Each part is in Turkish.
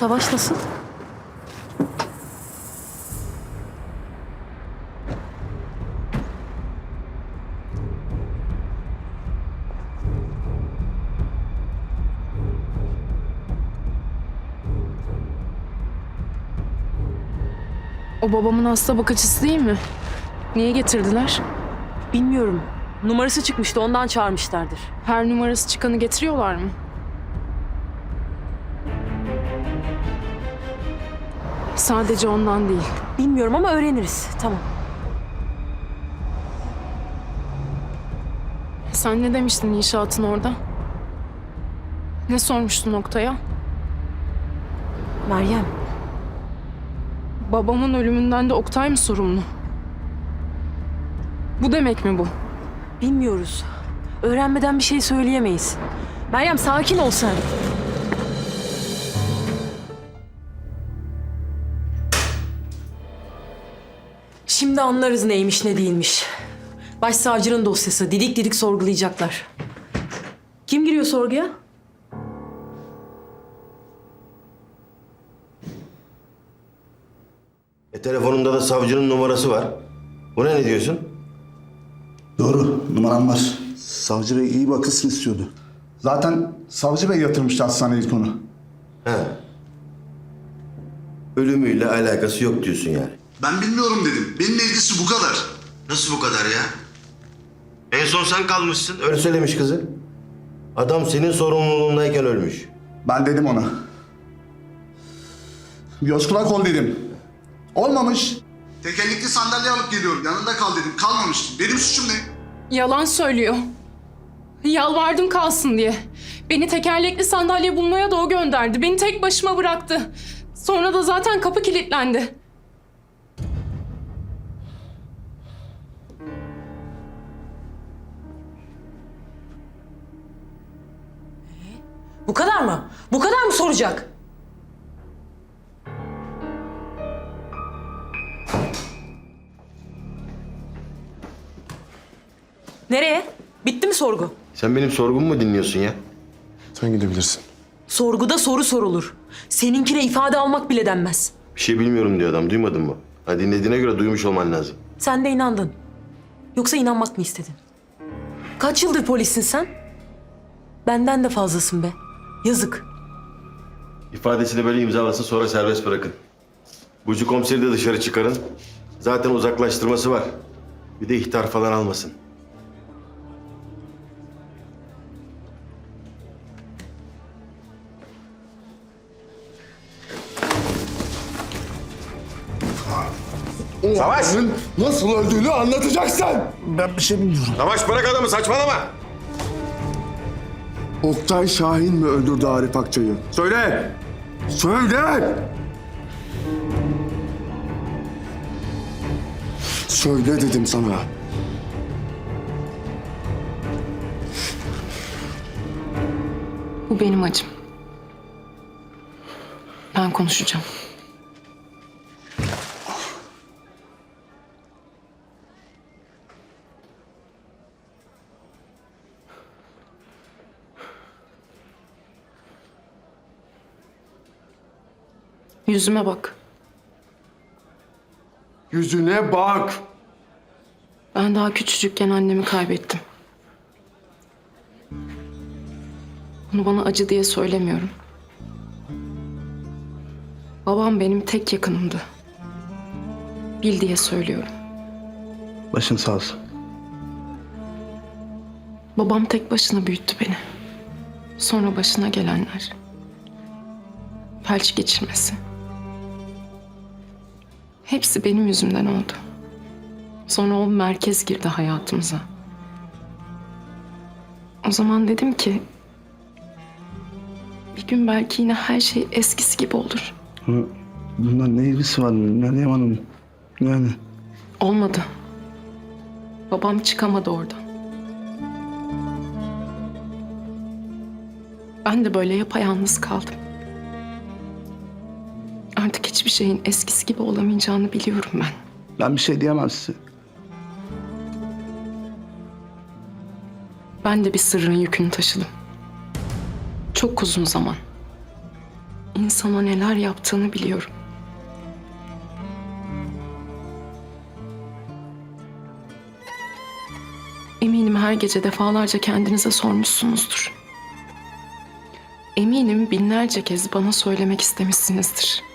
Savaş nasıl? O babamın hasta bakıcısı değil mi? Niye getirdiler? Bilmiyorum. Numarası çıkmıştı ondan çağırmışlardır. Her numarası çıkanı getiriyorlar mı? Sadece ondan değil. Bilmiyorum ama öğreniriz. Tamam. Sen ne demiştin inşaatın orada? Ne sormuştun noktaya? Meryem. Babamın ölümünden de Oktay mı sorumlu? Bu demek mi bu? Bilmiyoruz. Öğrenmeden bir şey söyleyemeyiz. Meryem sakin ol sen. Şimdi anlarız neymiş ne değilmiş. Başsavcının dosyası. Didik didik sorgulayacaklar. Kim giriyor sorguya? E telefonunda da savcının numarası var. Buna ne diyorsun? Doğru, numaram var. Savcı Bey iyi bakılsın istiyordu. Zaten Savcı Bey yatırmıştı hastaneye ilk onu. He. Ölümüyle alakası yok diyorsun yani. Ben bilmiyorum dedim. Benimle ilgisi bu kadar. Nasıl bu kadar ya? En son sen kalmışsın. Öyle söylemiş kızı. Adam senin sorumluluğundayken ölmüş. Ben dedim ona. Göz kulak ol dedim. Olmamış. Tekerlekli sandalye alıp geliyorum. Yanında kal dedim. Kalmamış. Benim suçum ne? Yalan söylüyor. Yalvardım kalsın diye. Beni tekerlekli sandalye bulmaya da o gönderdi. Beni tek başıma bıraktı. Sonra da zaten kapı kilitlendi. Bu kadar mı? Bu kadar mı soracak? Nereye? Bitti mi sorgu? Sen benim sorgumu mu dinliyorsun ya? Sen gidebilirsin. Sorguda soru sorulur. Seninkine ifade almak bile denmez. Bir şey bilmiyorum diyor adam. Duymadın mı? Ha dinlediğine göre duymuş olman lazım. Sen de inandın. Yoksa inanmak mı istedin? Kaç yıldır polissin sen? Benden de fazlasın be. Yazık. İfadesini böyle imzalasın sonra serbest bırakın. Burcu komiseri de dışarı çıkarın. Zaten uzaklaştırması var. Bir de ihtar falan almasın. Savaş! Nasıl öldüğünü anlatacaksın. Ben bir şey bilmiyorum. Savaş bırak adamı saçmalama. Oktay Şahin mi öldürdü Arif Akçay'ı? Söyle! Söyle! Söyle dedim sana. Bu benim acım. Ben konuşacağım. Yüzüme bak. Yüzüne bak. Ben daha küçücükken annemi kaybettim. Bunu bana acı diye söylemiyorum. Babam benim tek yakınımdı. Bil diye söylüyorum. Başın sağ olsun. Babam tek başına büyüttü beni. Sonra başına gelenler. Felç geçirmesi. Hepsi benim yüzümden oldu. Sonra o merkez girdi hayatımıza. O zaman dedim ki... Bir gün belki yine her şey eskisi gibi olur. Bundan ne ilgisi var Meryem Hanım? Yani Olmadı. Babam çıkamadı oradan. Ben de böyle yapayalnız kaldım. Hiçbir şeyin eskisi gibi olamayacağını biliyorum ben. ben bir şey diyemem size. Ben de bir sırrın yükünü taşıdım. Çok uzun zaman. insana neler yaptığını biliyorum. Eminim her gece defalarca kendinize sormuşsunuzdur. Eminim binlerce kez bana söylemek istemişsinizdir.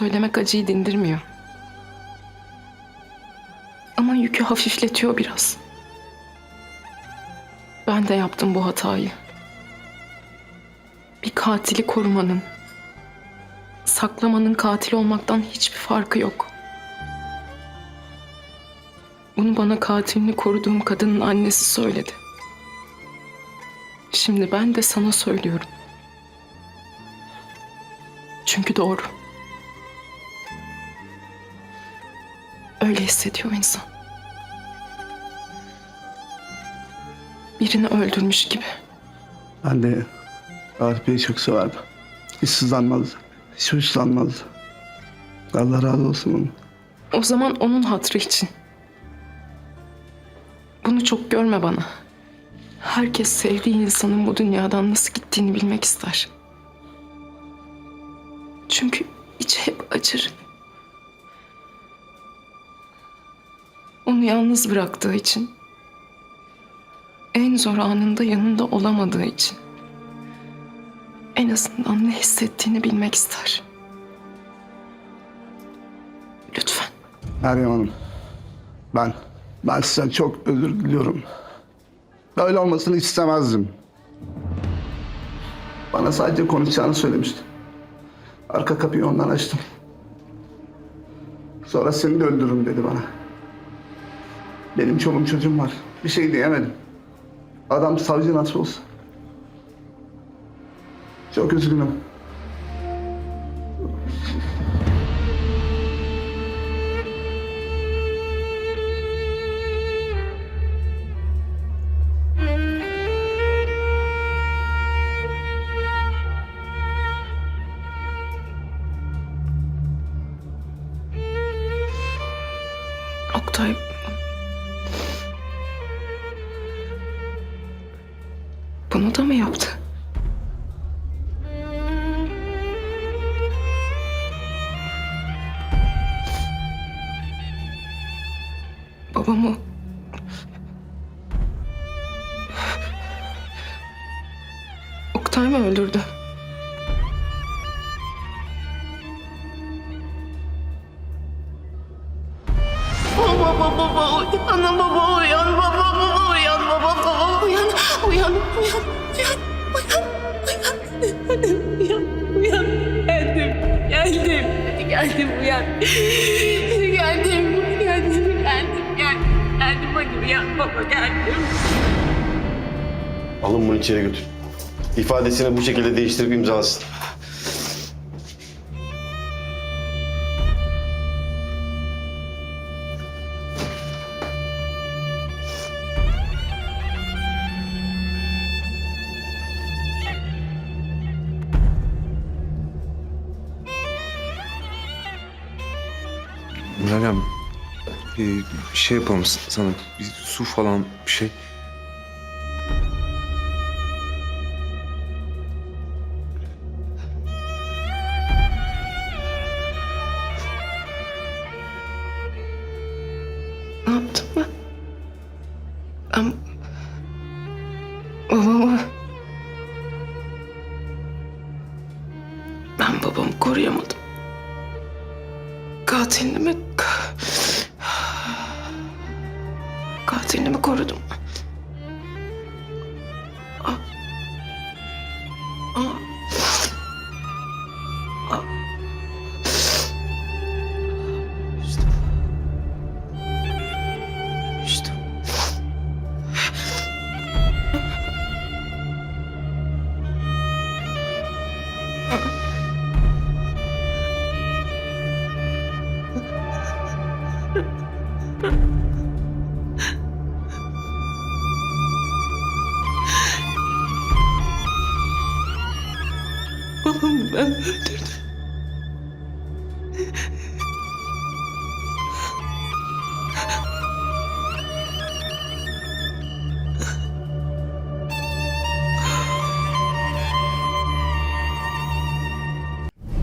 Söylemek acıyı dindirmiyor. Ama yükü hafifletiyor biraz. Ben de yaptım bu hatayı. Bir katili korumanın, saklamanın katil olmaktan hiçbir farkı yok. Bunu bana katilini koruduğum kadının annesi söyledi. Şimdi ben de sana söylüyorum. Çünkü doğru. Öyle hissediyor insan. Birini öldürmüş gibi. De Arif Bey'i çok severdim. Hiç sızlanmazdı. Hiç hoşlanmazdı. Allah razı olsun onun. O zaman onun hatrı için. Bunu çok görme bana. Herkes sevdiği insanın bu dünyadan nasıl gittiğini bilmek ister. Çünkü içi hep acır. Onu yalnız bıraktığı için. En zor anında yanında olamadığı için. En azından ne hissettiğini bilmek ister. Lütfen. Meryem Hanım. Ben, ben sizden çok özür diliyorum. Böyle olmasını istemezdim. Bana sadece konuşacağını söylemişti. Arka kapıyı ondan açtım. Sonra seni de öldürürüm dedi bana. Benim çoluğum çocuğum var. Bir şey diyemedim. Adam savcı nasıl olsa. Çok üzgünüm. Oktay... Babamı... Oktay mı öldürdü? Baba baba uyan baba uyan baba baba uyan baba baba uyan uyan uyan uyan uyan uyan uyan geldim geldim geldim uyan geldim geldim geldim hadi uyan baba geldim. Alın bunu içeri götür. İfadesini bu şekilde değiştirip imzalasın. Şey yapalım sana. Bir su falan bir şey. Ne yaptım ben? Ben babamı... Babamı koruyamadım. Katilini mi... Mi korudum? Babamı ben öldürdüm.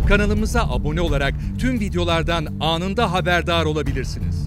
Kanalımıza abone olarak tüm videolardan anında haberdar olabilirsiniz.